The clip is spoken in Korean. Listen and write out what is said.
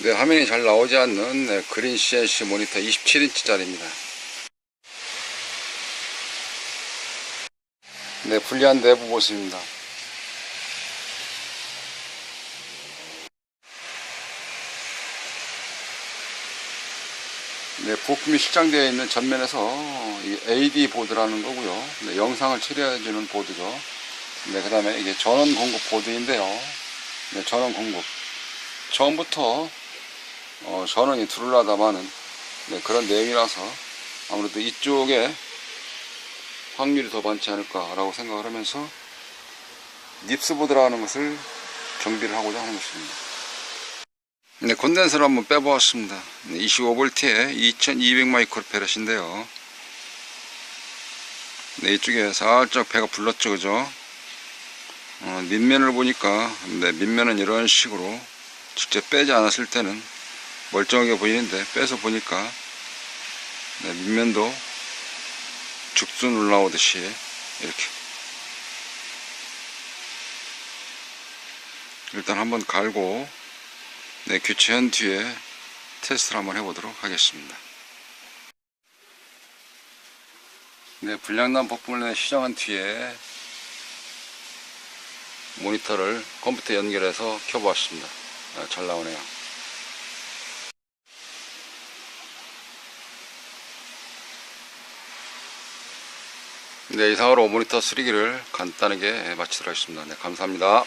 네, 화면이 잘 나오지 않는 네, 그린 CNC 모니터 27인치짜리입니다. 네, 불리한 내부 모습입니다. 네, 부품이 실장되어 있는 전면에서 이 AD 보드라는 거고요. 네, 영상을 처리해주는 보드죠. 네, 그 다음에 이게 전원 공급 보드인데요. 네, 전원 공급. 처음부터 어, 전원이 들어올라다마는 네, 그런 내용이라서 아무래도 이쪽에 확률이 더 많지 않을까라고 생각을 하면서 닙스보드라는 것을 정비를 하고자 하는 것입니다. 네, 콘덴서를 한번 빼보았습니다. 네, 25V에 2200 마이크로페렛인데요. 네, 이쪽에 살짝 배가 불렀죠, 그죠? 어, 밑면을 보니까, 네, 밑면은 이런 식으로 직접 빼지 않았을 때는 멀쩡하게 보이는데, 빼서 보니까, 네, 밑면도 죽순 올라오듯이, 이렇게. 일단 한번 갈고, 네, 교체한 뒤에 테스트를 한번 해보도록 하겠습니다. 네, 불량난 부품을 시정한 뒤에 모니터를 컴퓨터 연결해서 켜보았습니다. 아, 잘 나오네요. 네, 이상으로 모니터 수리기를 간단하게 마치도록 하겠습니다. 네, 감사합니다.